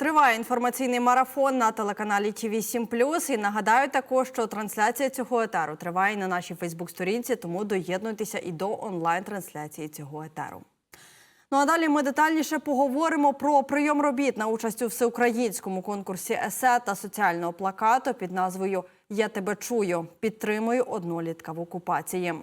Триває інформаційний марафон на телеканалі ТВ 7 І нагадаю також, що трансляція цього етеру триває на нашій Фейсбук-сторінці, тому доєднуйтеся і до онлайн-трансляції цього етеру. Ну а далі ми детальніше поговоримо про прийом робіт на участь у всеукраїнському конкурсі есе та соціального плакату під назвою Я тебе чую. Підтримую однолітка в окупації.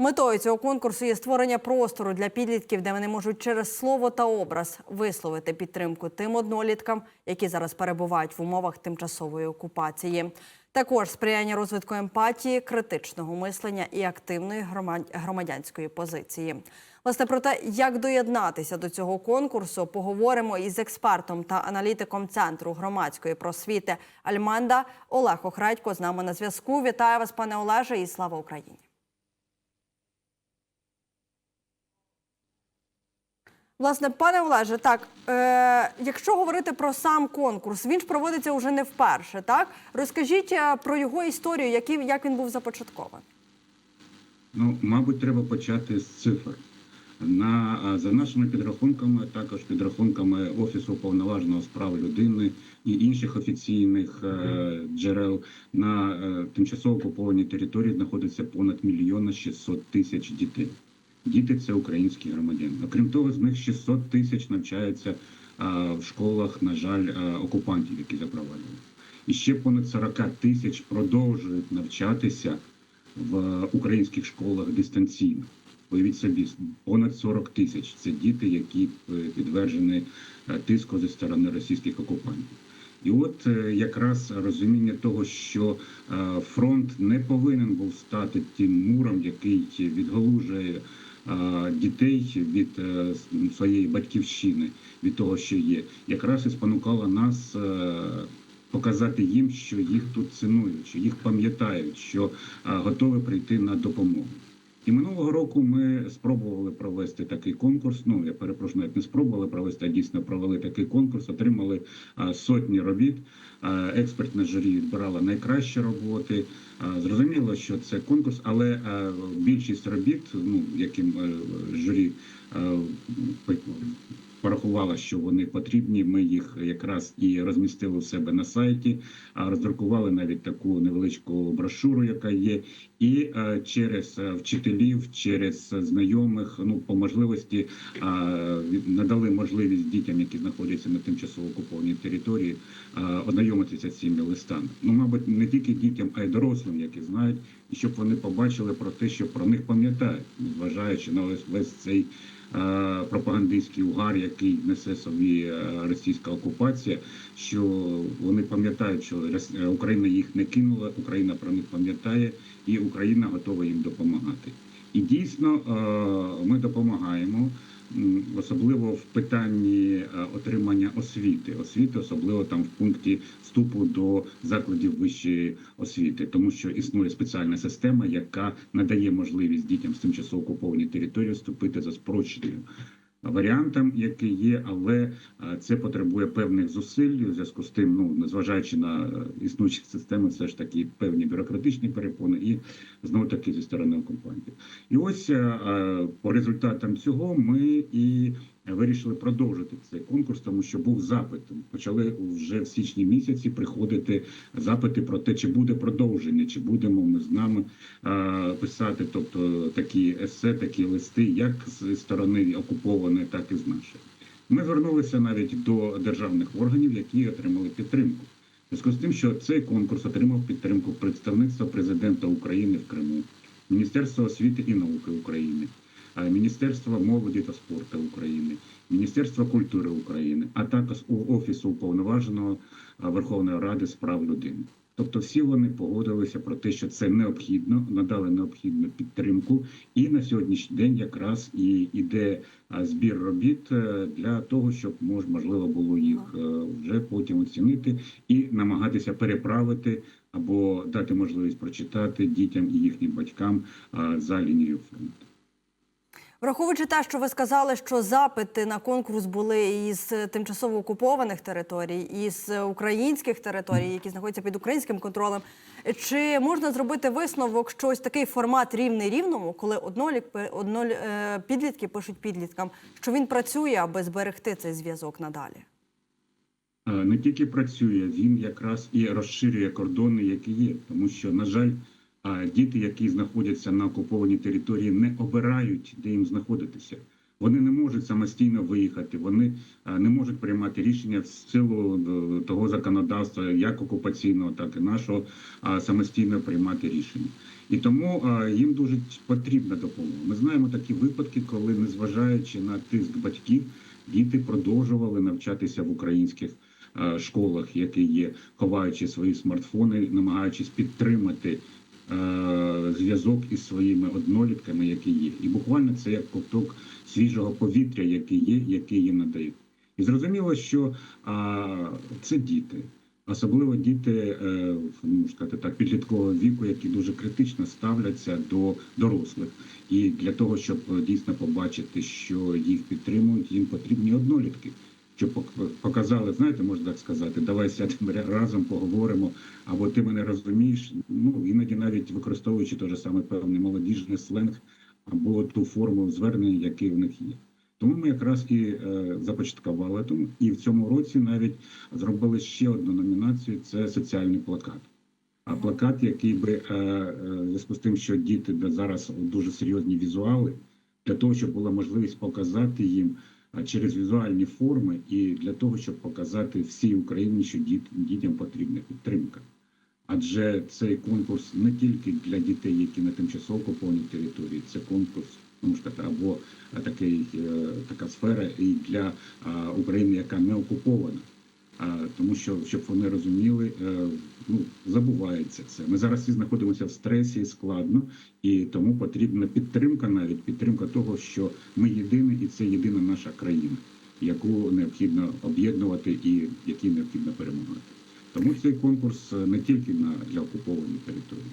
Метою цього конкурсу є створення простору для підлітків, де вони можуть через слово та образ висловити підтримку тим одноліткам, які зараз перебувають в умовах тимчасової окупації. Також сприяння розвитку емпатії, критичного мислення і активної громад- громадянської позиції. Власне про те, як доєднатися до цього конкурсу, поговоримо із експертом та аналітиком центру громадської просвіти Альманда Олег Охрадько з нами на зв'язку. Вітаю вас, пане Олеже, і слава Україні. Власне, пане Олеже, так е, якщо говорити про сам конкурс, він ж проводиться вже не вперше. Так розкажіть е, про його історію, який як він був започаткований. Ну, мабуть, треба почати з цифр. На, за нашими підрахунками, також підрахунками Офісу уповноваженого з прав людини і інших офіційних е, джерел на е, тимчасово окупованій території знаходиться понад мільйона 600 тисяч дітей. Діти це українські громадяни. Окрім того, з них 600 тисяч навчаються а, в школах, на жаль, окупантів, які запровадили. І ще понад 40 тисяч продовжують навчатися в українських школах дистанційно. Уявіть собі, понад 40 тисяч це діти, які е, підтверджені е, тиску зі сторони російських окупантів. І от е, якраз розуміння того, що е, фронт не повинен був стати тим муром, який відгалужує е, дітей від е, своєї батьківщини, від того, що є, якраз і спонукала нас е, показати їм, що їх тут цінують, що їх пам'ятають, що е, готові прийти на допомогу. І минулого року ми спробували провести такий конкурс. Ну я перепрошую, навіть не спробували провести, а дійсно провели такий конкурс. Отримали сотні робіт. Експертне журі відбирало найкращі роботи. Зрозуміло, що це конкурс, але більшість робіт, ну яким е, журі порахувала, що вони потрібні. Ми їх якраз і розмістили у себе на сайті, а роздрукували навіть таку невеличку брошуру, яка є, і е, через е, вчителів, через знайомих, ну по можливості надали можливість дітям, які знаходяться на тимчасово окупованій території, ознайомитися з цими листами. Ну, мабуть, не тільки дітям, а й дорослим, які знають, і щоб вони побачили про те, що про них пам'ятають, зважаючи на весь, цей пропагандистський угар, який несе собі е, російська окупація, що вони пам'ятають, що е, Україна їх не кинула, Україна про них пам'ятає, і Україна готова їм допомагати. І дійсно е, ми допомагаємо. Особливо в питанні е, отримання освіти, освіти, особливо там в пункті вступу до закладів вищої освіти, тому що існує спеціальна система, яка надає можливість дітям з тимчасово окупованій території вступити за спрощеною варіантом, який є, але е, це потребує певних зусиль. У зв'язку з тим, ну незважаючи на е, існуючі системи, все ж таки певні бюрократичні перепони, і знову таки зі сторони компанії. І ось е, по результатам цього ми і вирішили продовжити цей конкурс, тому що був запит. Почали вже в січні місяці приходити запити про те, чи буде продовження, чи будемо ми з нами е, писати, тобто такі есе, такі листи, як з сторони окупованої, так і з нашої. Ми звернулися навіть до державних органів, які отримали підтримку. Зв'язку з тим, що цей конкурс отримав підтримку представництва президента України в Криму, Міністерства освіти і науки України, е, Міністерства молоді та спорту України, Міністерства культури України, а також Офісу уповноваженого Верховної Ради з прав людини. Тобто всі вони погодилися про те, що це необхідно, надали необхідну підтримку, і на сьогоднішній день якраз і іде збір робіт е, для того, щоб можливо було їх е, вже потім оцінити і намагатися переправити або дати можливість прочитати дітям і їхнім батькам за лінією фронту. Враховуючи те, що ви сказали, що запити на конкурс були із тимчасово окупованих територій, із українських територій, які знаходяться під українським контролем, чи можна зробити висновок, що ось такий формат рівний рівному, коли однолік одноль, е, підлітки пишуть підліткам, що він працює, аби зберегти цей зв'язок надалі? Е, не тільки працює, він якраз і розширює кордони, які є. Тому що, на жаль, е, діти, які знаходяться на окупованій території, не обирають, де їм знаходитися. Вони не можуть самостійно виїхати, вони не можуть приймати рішення в силу е, того законодавства, як окупаційного, так і нашого, а самостійно приймати рішення. І тому їм дуже потрібна допомога. Ми знаємо такі випадки, коли, незважаючи на тиск батьків, діти продовжували навчатися в українських школах, які є, ховаючи свої смартфони, намагаючись підтримати зв'язок із своїми однолітками, які є. І буквально це як ковток свіжого повітря, який є, який їм надають. І зрозуміло, що а, це діти, особливо діти, е, можна сказати так, підліткового віку, які дуже критично ставляться до дорослих. І для того, щоб е, дійсно побачити, що їх підтримують, їм потрібні однолітки. Пок- показали, знаєте, можна так сказати, давай сядемо разом, поговоримо, або ти мене розумієш. Ну іноді навіть використовуючи той же саме певний молодіжний сленг або ту форму звернення, який в них є. Тому ми якраз і е, започаткували тому, і в цьому році навіть зробили ще одну номінацію: це соціальний плакат. А плакат, який би е, е, зв'язку з тим, що діти зараз дуже серйозні візуали, для того, щоб була можливість показати їм через візуальні форми, і для того, щоб показати всій Україні, що діт, дітям потрібна підтримка. Адже цей конкурс не тільки для дітей, які на тимчасово окупованій території, це конкурс, ну сказати, або такий, е, така сфера і для України, яка не окупована. А, тому що щоб вони розуміли, е, ну забувається це. Ми зараз всі знаходимося в стресі, складно, і тому потрібна підтримка, навіть підтримка того, що ми єдині, і це єдина наша країна, яку необхідно об'єднувати і якій необхідно перемагати. Тому цей конкурс е, не тільки на для окупованої території.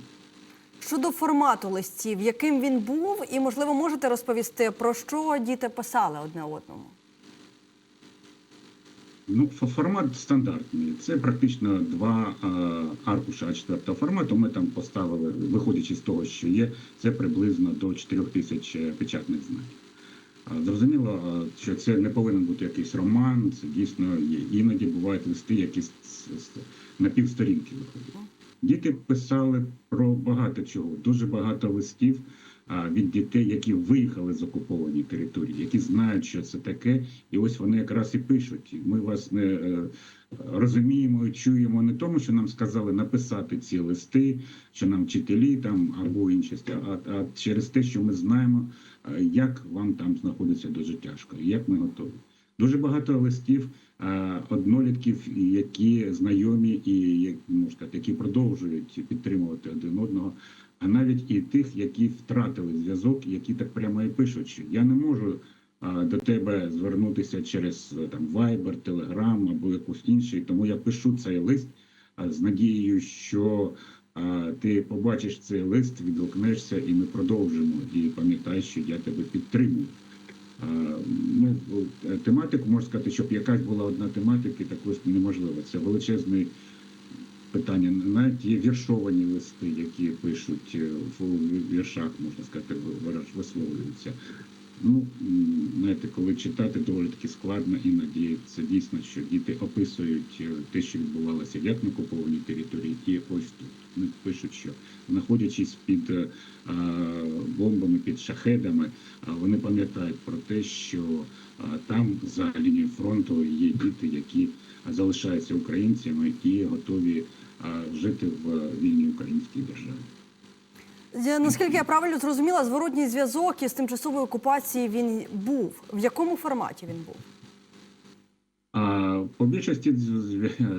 Щодо формату листів, яким він був, і можливо можете розповісти про що діти писали одне одному. Ну, формат стандартний. Це практично два аркуша А4 формату. Ми там поставили, виходячи з того, що є, це приблизно до 4 тисяч е, печатних знаків. Зрозуміло, що це не повинен бути якийсь роман, це дійсно є. Іноді бувають листи, які на півсторінки виходять. Діти писали про багато чого, дуже багато листів а, від дітей, які виїхали з окупованої території, які знають, що це таке, і ось вони якраз і пишуть. Ми вас не е, розуміємо і чуємо не тому, що нам сказали написати ці листи, що нам вчителі там або інші, а, а через те, що ми знаємо, е, як вам там знаходиться дуже тяжко, і як ми готові. Дуже багато листів е, однолітків, які знайомі і як можна які продовжують підтримувати один одного. А навіть і тих, які втратили зв'язок, які так прямо і пишуть, що я не можу до тебе звернутися через е, там Viber, Telegram або якусь інший. Тому я пишу цей лист а, з надією, що ти побачиш цей лист, відгукнешся, і ми продовжимо. І пам'ятай, що я тебе підтримую. Ну, е, тематику можна сказати, щоб якась була одна тематика, також неможливо. Це величезний питання. Навіть є віршовані листи, які пишуть е, в віршах, можна сказати, висловлюються. Ну, знаєте, коли читати доволі таки складно, іноді це дійсно, що діти описують е, те, що відбувалося як на окупованій території, і ось тут. Вони пишуть, що знаходячись під е, а, бомбами, під шахедами, а, вони пам'ятають про те, що а, там за лінією фронту є діти, які залишаються українцями і готові жити в вільній українській державі. З- Наскільки я правильно зрозуміла, зворотній зв'язок із тимчасової окупації він був. В якому форматі він був? А по більшості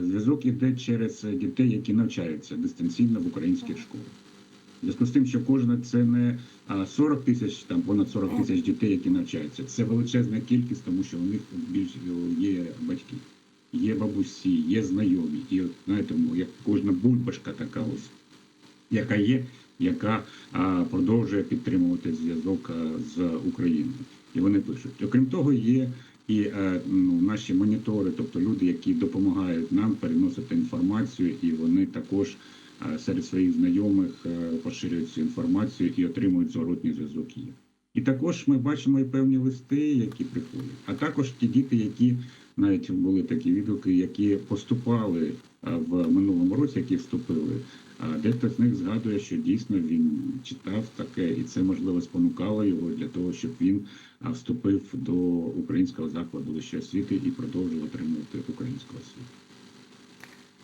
зв'язок іде через дітей, які навчаються дистанційно в українських школах. В зв'язку з тим, що кожна це не а, 40 тисяч, там понад 40 тисяч дітей, які навчаються. Це величезна кількість, тому що у них більш є батьки, є бабусі, є знайомі. І от знаєте, ну, як кожна бульбашка така ось, яка є, яка а, продовжує підтримувати зв'язок з Україною. І вони пишуть. Окрім того, є і е, ну, наші монітори, тобто люди, які допомагають нам переносити інформацію, і вони також серед своїх знайомих е, поширюють цю інформацію і отримують зворотній зв'язок. І також ми бачимо і певні листи, які приходять, а також ті діти, які навіть були такі відгуки, які поступали в минулому році, які вступили. А дехто з них згадує, що дійсно він читав таке, і це можливо спонукало його для того, щоб він вступив до українського закладу вищої освіти і продовжив отримувати українську освіту.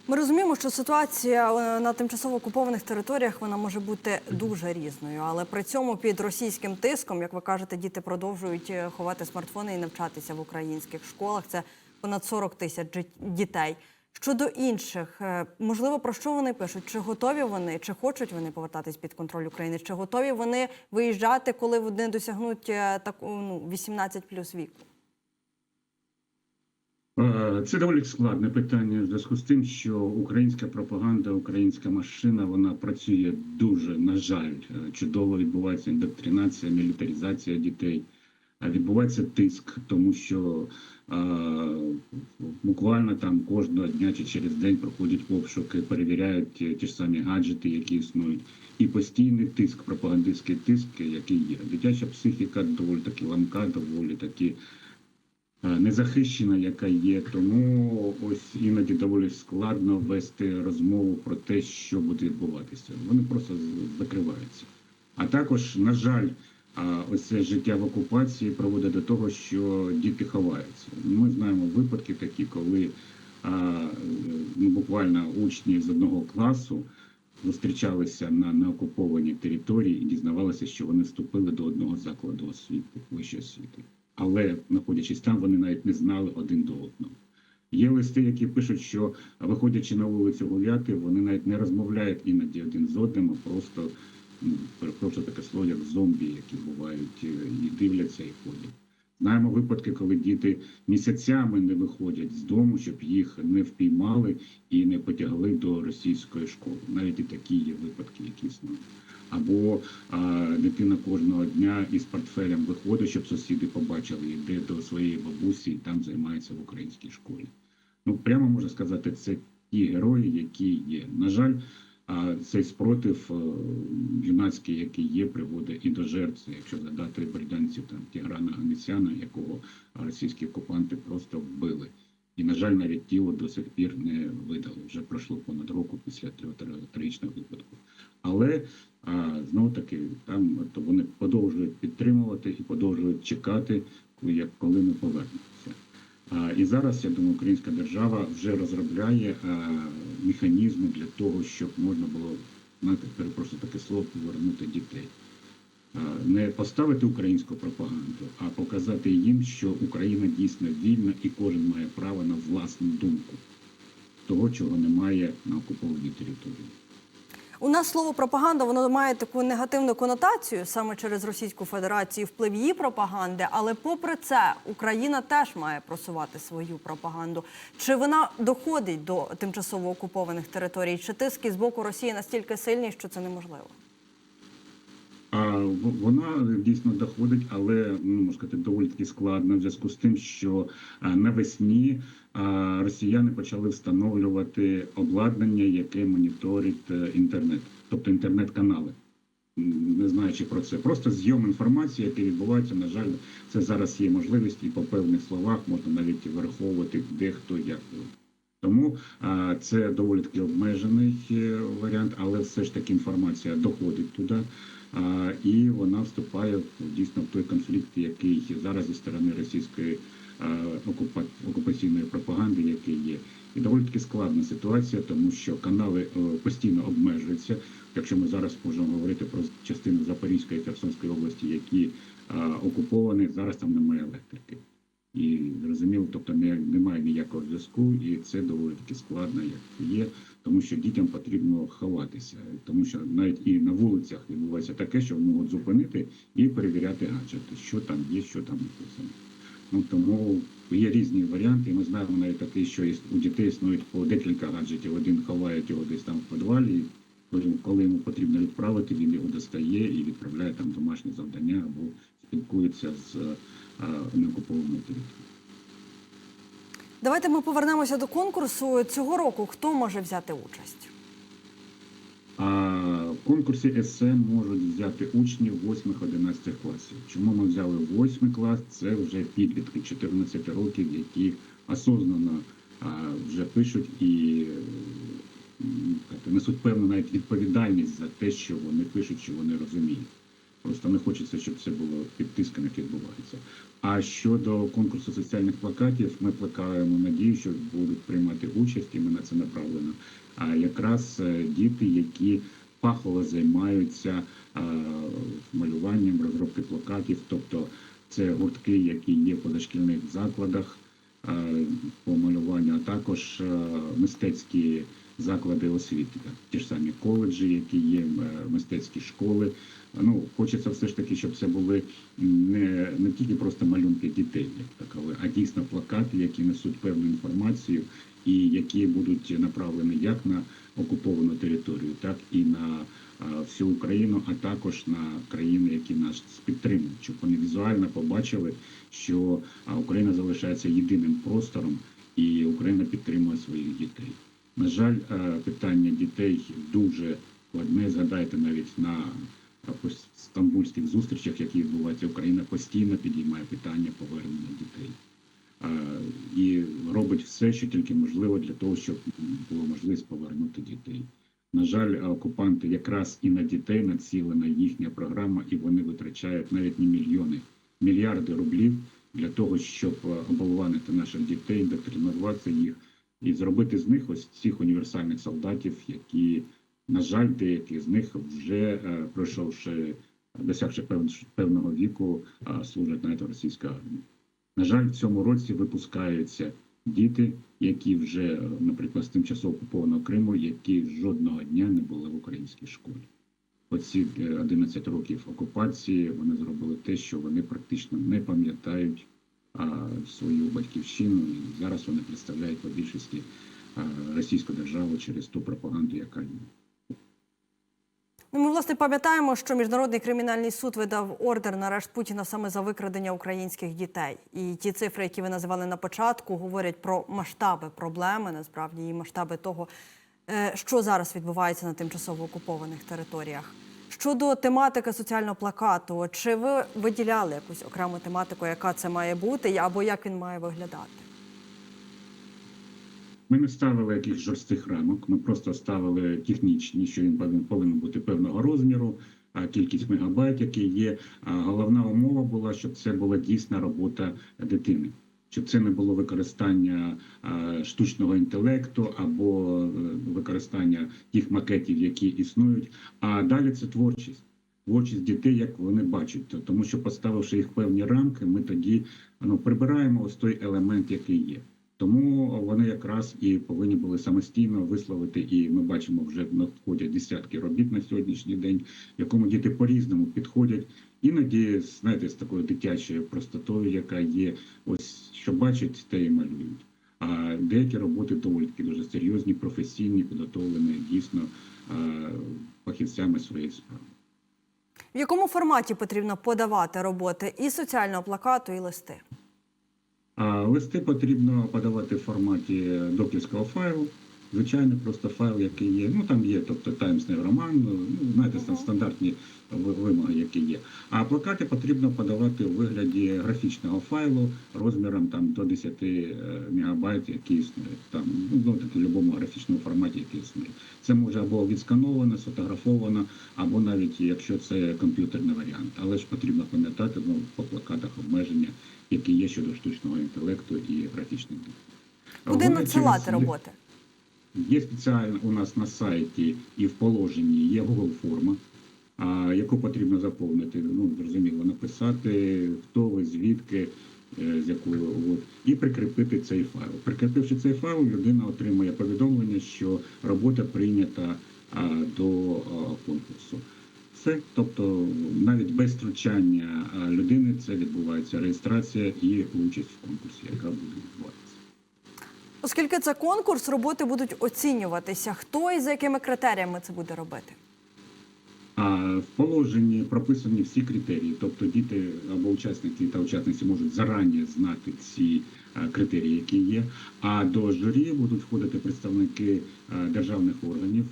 Ми розуміємо, що ситуація е, на тимчасово окупованих територіях вона може бути дуже різною, але при цьому під російським тиском, як ви кажете, діти продовжують е, ховати смартфони і навчатися в українських школах. Це понад 40 тисяч дітей. Щодо інших, е, можливо, про що вони пишуть? Чи готові вони, чи хочуть вони повертатись під контроль України? Чи готові вони виїжджати, коли вони досягнуть е, таку ну 18 плюс віку? Е, Це доволі складне питання в зв'язку з тим, що українська пропаганда, українська машина вона працює дуже, на жаль, чудово відбувається індоктринація, мілітаризація дітей. Е, Відбувається тиск, тому що е, буквально там кожного дня чи через день проходять обшуки, перевіряють ті, ті ж самі гаджети, які існують, і постійний тиск, пропагандистський тиск, який є. Дитяча психіка доволі таки ламка, доволі таки е, незахищена, яка є. Тому ось іноді доволі складно вести розмову про те, що буде відбуватися. Вони просто закриваються. А також, на жаль, а, ось це життя в окупації приводить до того, що діти ховаються. Ми знаємо випадки такі, коли а, ну, буквально учні з одного класу зустрічалися на неокупованій території і дізнавалися, що вони вступили до одного закладу освіти, вищої освіти. Але, знаходячись там, вони навіть не знали один до одного. Є листи, які пишуть, що виходячи на вулицю гуляти, вони навіть не розмовляють іноді один з одним, а просто перепрошую таке слово, як зомбі, які бувають, е, і дивляться і ходять. Знаємо випадки, коли діти місяцями не виходять з дому, щоб їх не впіймали і не потягли до російської школи. Навіть і такі є випадки, які існують. Або а, дитина кожного дня із портфелем виходить, щоб сусіди побачили, йде до своєї бабусі і там займається в українській школі. Ну прямо можна сказати, це ті герої, які є. На жаль, а цей спротив е, юнацький, який є, приводить і до жертв, якщо згадати бердянців там Тіграна Ганесяна, якого російські окупанти просто вбили. І, на жаль, навіть тіло до сих пір не видали. Вже пройшло понад року після трагічного випадку. Але знову таки там то вони продовжують підтримувати і продовжують чекати, як коли ми повернемося. І зараз я думаю, українська держава вже розробляє механізми для того, щоб можна було знаєте, перепрошую таке слово повернути дітей. Не поставити українську пропаганду, а показати їм, що Україна дійсно вільна і кожен має право на власну думку, того, чого немає на окупованій території. У нас слово пропаганда воно має таку негативну конотацію саме через Російську Федерацію, вплив її пропаганди. Але попри це, Україна теж має просувати свою пропаганду. Чи вона доходить до тимчасово окупованих територій? Чи тиски з боку Росії настільки сильні, що це неможливо? Вона дійсно доходить, але ну можна сказати, доволі таки складно в зв'язку з тим, що навесні росіяни почали встановлювати обладнання, яке моніторить е, інтернет, тобто інтернет-канали. Не знаючи про це, просто зйом інформації, який відбувається. На жаль, це зараз є можливість, і по певних словах можна навіть враховувати де хто як. Тому а, це доволі таки обмежений е, варіант, але все ж таки інформація доходить туди. І вона вступає дійсно в той конфлікт, який зараз зі сторони російської а, окупаційної пропаганди, який є. І доволі таки складна ситуація, тому що канали е, постійно обмежуються. Якщо ми зараз можемо говорити про частину Запорізької і Херсонської області, які окуповані, зараз там немає електрики. І зрозуміло, тобто немає ніякого зв'язку, і це доволі таки складно, як є, тому що дітям потрібно ховатися, тому що навіть і на вулицях відбувається таке, що можуть зупинити і перевіряти гаджети, що там є, що там написано. Ну тому є різні варіанти. Ми знаємо навіть таке, що у дітей існують по декілька гаджетів. Один ховає його десь там в підвалі. Коли, йому потрібно відправити, він його достає і відправляє там домашнє завдання або спілкується з неокупованою територією. Давайте ми повернемося до конкурсу цього року. Хто може взяти участь? В конкурсі есе можуть взяти учні 8-11 класів. Чому ми взяли 8 клас? Це вже підлітки 14 років, які осознанно а, вже пишуть і несуть певну навіть відповідальність за те, що вони пишуть, що вони розуміють. Просто не хочеться, щоб це було під тиском, як відбувається. А щодо конкурсу соціальних плакатів, ми плекаємо надію, що будуть приймати участь, і ми на це направлено. А якраз е, діти, які фахово займаються е, малюванням, розробки плакатів, тобто це гуртки, які є в позашкільних закладах е, по малюванню, а також мистецькі заклади освіти, ті ж самі коледжі, які є, е, мистецькі школи. Ну, хочеться все ж таки, щоб це були не, не тільки просто малюнки дітей, як такові, а дійсно плакати, які несуть певну інформацію і які будуть направлені як на окуповану територію, так і на всю Україну, а також на країни, які нас підтримують, щоб вони візуально побачили, що Україна залишається єдиним простором, і Україна підтримує своїх дітей. На жаль, е, питання дітей дуже складне. Згадайте навіть на стамбульських зустрічах, які відбуваються, Україна постійно підіймає питання повернення дітей. І робить все, що тільки можливо для того, щоб було можливість повернути дітей. На жаль, окупанти якраз і на дітей націлена їхня програма, і вони витрачають навіть не мільйони, мільярди рублів для того, щоб е, оболванити наших дітей, індоктринувати їх і зробити з них ось цих універсальних солдатів, які, на жаль, деякі з них вже е, пройшовши, досягши пев- певного віку, е, служать навіть в російській армії. На жаль, в цьому році випускаються діти, які вже, е, наприклад, з тимчасово окупованого Криму, які жодного дня не були в українській школі. Оці е, 11 років окупації вони зробили те, що вони практично не пам'ятають свою батьківщину, і зараз вони представляють по більшості російську державу через ту пропаганду, яка є. Ну, ми власне пам'ятаємо, що міжнародний кримінальний суд видав ордер на арешт Путіна саме за викрадення українських дітей. І ті цифри, які ви називали на початку, говорять про масштаби проблеми, насправді і масштаби того, е, що зараз відбувається на тимчасово окупованих територіях. Щодо тематики соціального плакату, чи ви виділяли якусь окрему тематику, яка це має бути, або як він має виглядати? Ми не ставили якихось жорстких рамок, ми просто ставили технічні, що він повинен, повинен бути певного розміру, кількість мегабайт, які є. Головна умова була, щоб це була дійсна робота дитини, щоб це не було використання а, штучного інтелекту або е, використання тих макетів, які існують. А далі це творчість. Творчість дітей, як вони бачать, тому що поставивши їх певні рамки, ми тоді ну, прибираємо ось той елемент, який є. Тому вони якраз і повинні були самостійно висловити, і ми бачимо, вже надходять десятки робіт на сьогоднішній день, в якому діти по-різному підходять. Іноді, знаєте, з такою дитячою простотою, яка є, ось що бачать, те і малюють. А деякі роботи доволі такі дуже серйозні, професійні, підготовлені дійсно фахівцями своєї справи. В якому форматі потрібно подавати роботи і соціального плакату, і листи? Листи потрібно подавати в форматі докерського файлу. Звичайно, просто файл, який є. Ну там є, тобто Times New Roman, ну знаєте, там стандартні вимоги, які є. А плакати потрібно подавати у вигляді графічного файлу розміром там до 10 е, мегабайт, який існує. Там ну таки в будь-якому графічному форматі, який існує. Це може або відскановано, сфотографовано, або навіть якщо це комп'ютерний варіант. Але ж потрібно пам'ятати ну, по плакатах обмеження, які є щодо штучного інтелекту і графічних. Куди надсилати роботи? Є спеціально у нас на сайті і в положенні є Google форма, яку потрібно заповнити. Ну зрозуміло, написати хто ви, звідки, е, з якої от, і прикріпити цей файл. Прикріпивши цей файл, людина отримує повідомлення, що робота прийнята до конкурсу. Все, тобто навіть без втручання людини це відбувається реєстрація і участь в конкурсі, яка буде відбуватися. Оскільки це конкурс, роботи будуть оцінюватися. Хто і за якими критеріями це буде робити? В положенні прописані всі критерії, тобто діти або учасники та учасниці можуть зарані знати ці критерії, які є. А до журі будуть входити представники державних органів,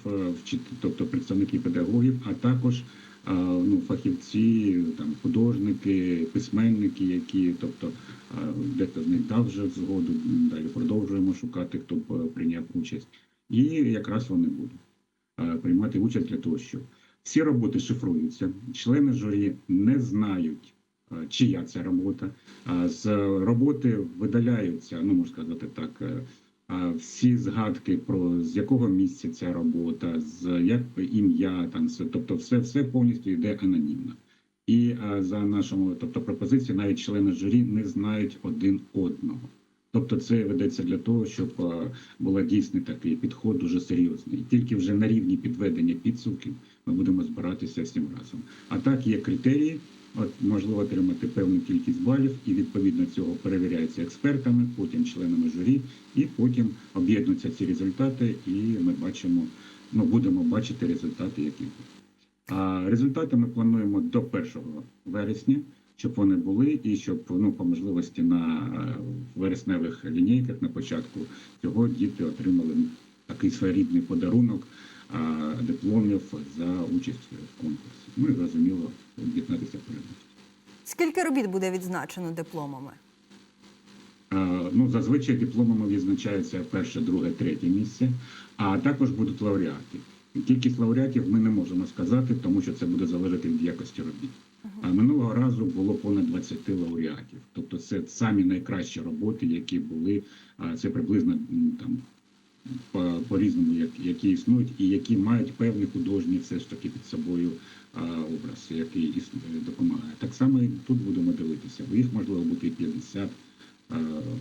тобто представники педагогів, а також ну, фахівці, там художники, письменники, які, тобто дехто з них дав вже згоду. Далі продовжуємо шукати, хто б е, прийняв участь, і якраз вони будуть е, приймати участь для того, щоб всі роботи шифруються. Члени журі не знають, е, чия це робота. З роботи видаляються, ну можна сказати так. Е, Всі згадки про з якого місця ця робота, з як ім'я, там все, тобто, все, все повністю йде анонімно. І а, за нашому, тобто пропозиції, навіть члени журі не знають один одного. Тобто, це ведеться для того, щоб а, була дійсний такий підход дуже серйозний. І тільки вже на рівні підведення підсумків ми будемо збиратися всім разом. А так є критерії. Можливо отримати певну кількість балів, і відповідно цього перевіряється експертами, потім членами журі, і потім об'єднуються ці результати, і ми бачимо, ну будемо бачити результати, які будуть. А результати ми плануємо до 1 вересня, щоб вони були, і щоб ну по можливості на е, вересневих лінійках на початку цього діти отримали такий своєрідний подарунок дипломів за участь в конкурсі. Ну і зрозуміло об'єднатися переможців. Скільки робіт буде відзначено дипломами? Е, Ну, зазвичай дипломами відзначається перше, друге, третє місце, а також будуть лауреати. Кількість лауреатів ми не можемо сказати, тому що це буде залежати від якості робіт. А минулого разу було понад 20 лауреатів. Тобто це самі найкращі роботи, які були. Це приблизно там по, по різному, як, які існують, і які мають певний художній все ж таки під собою а, образ, який існує, допомагає. Так само і тут будемо дивитися. Їх можливо бути і 50, а,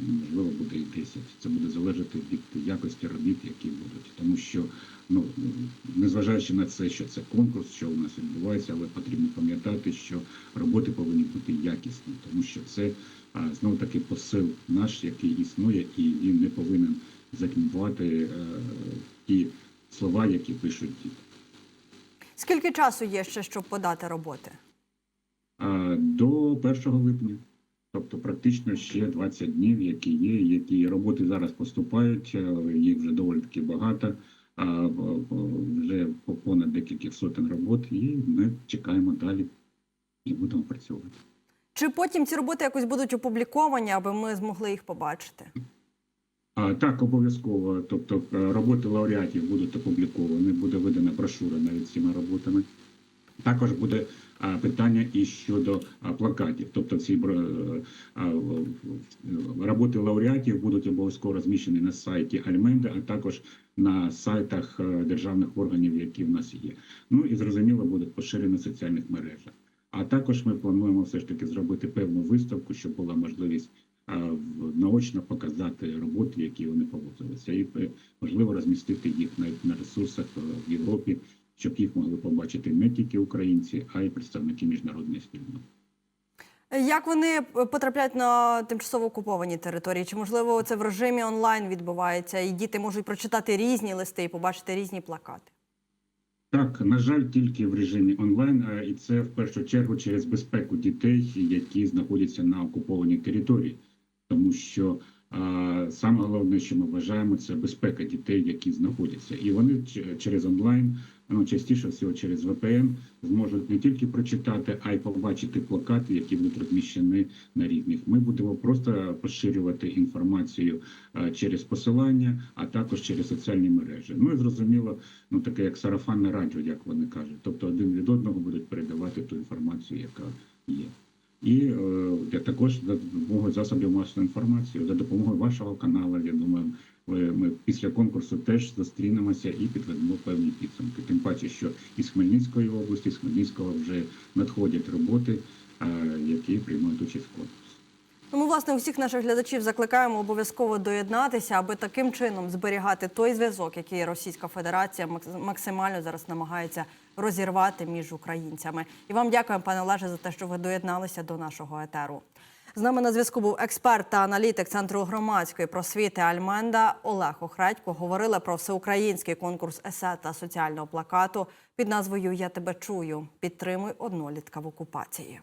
можливо, буде і 10. Це буде залежати від якості робіт, які будуть. Тому що, ну незважаючи на це, що це конкурс, що у нас відбувається, але потрібно пам'ятати, що роботи повинні бути якісні, тому що це знову таки посил наш, який існує, і він не повинен закінчувати е, ті слова, які пишуть діти. Скільки часу є ще, щоб подати роботи? До 1 липня, тобто практично ще 20 днів, які є, які роботи зараз поступають, е, їх вже доволі таки багато, а е, вже понад декілька сотень робот, і ми чекаємо далі і будемо працювати. Чи потім ці роботи якось будуть опубліковані, аби ми змогли їх побачити? Так, обов'язково. Тобто е, роботи лауреатів будуть опубліковані, буде видана брошура навіть цими роботами. Також буде питання і щодо плакатів. Тобто ці в- роботи лауреатів будуть обов'язково розміщені на сайті Альменда, а також на сайтах е, державних органів, які в нас є. Ну і зрозуміло, будуть поширені в соціальних мережах. А також ми плануємо все ж таки зробити певну виставку, щоб була можливість наочно показати роботи, які вони поводилися, і е, можливо розмістити їх на ресурсах е, в Європі, щоб їх могли побачити не тільки українці, а й представники міжнародної спільноти. Як вони потрапляють на тимчасово окуповані території? Чи можливо це в режимі онлайн відбувається, і діти можуть прочитати різні листи і побачити різні плакати? Так, на жаль, тільки в режимі онлайн, а, і це в першу чергу через безпеку дітей, які знаходяться на окупованій території, тому що саме головне, що ми вважаємо, це безпека дітей, які знаходяться, і вони через онлайн, ну частіше всього через VPN, зможуть не тільки прочитати, а й побачити плакати, які будуть розміщені на різних. Ми будемо просто поширювати інформацію через посилання, а також через соціальні мережі. Ну і зрозуміло, ну таке як сарафанне радіо, як вони кажуть. Тобто один від одного будуть передавати ту інформацію, яка є. І е, також за допомогою засобів масової інформації, за допомогою вашого каналу, я думаю, ви- ми після конкурсу теж зустрінемося і підведемо певні підсумки. Тим паче, що із Хмельницької області, з Хмельницького вже надходять роботи, е, які приймають участь в конкурсі. Ми, власне, усіх наших глядачів закликаємо обов'язково доєднатися, аби таким чином зберігати той зв'язок, який Російська Федерація макс- максимально зараз намагається розірвати між українцями. І вам дякуємо, пане Олеже, за те, що ви доєдналися до нашого етеру. З нами на зв'язку був експерт та аналітик Центру громадської просвіти Альменда Олег Охредько. Говорили про всеукраїнський конкурс есе та соціального плакату під назвою Я тебе чую. Підтримуй однолітка в окупації.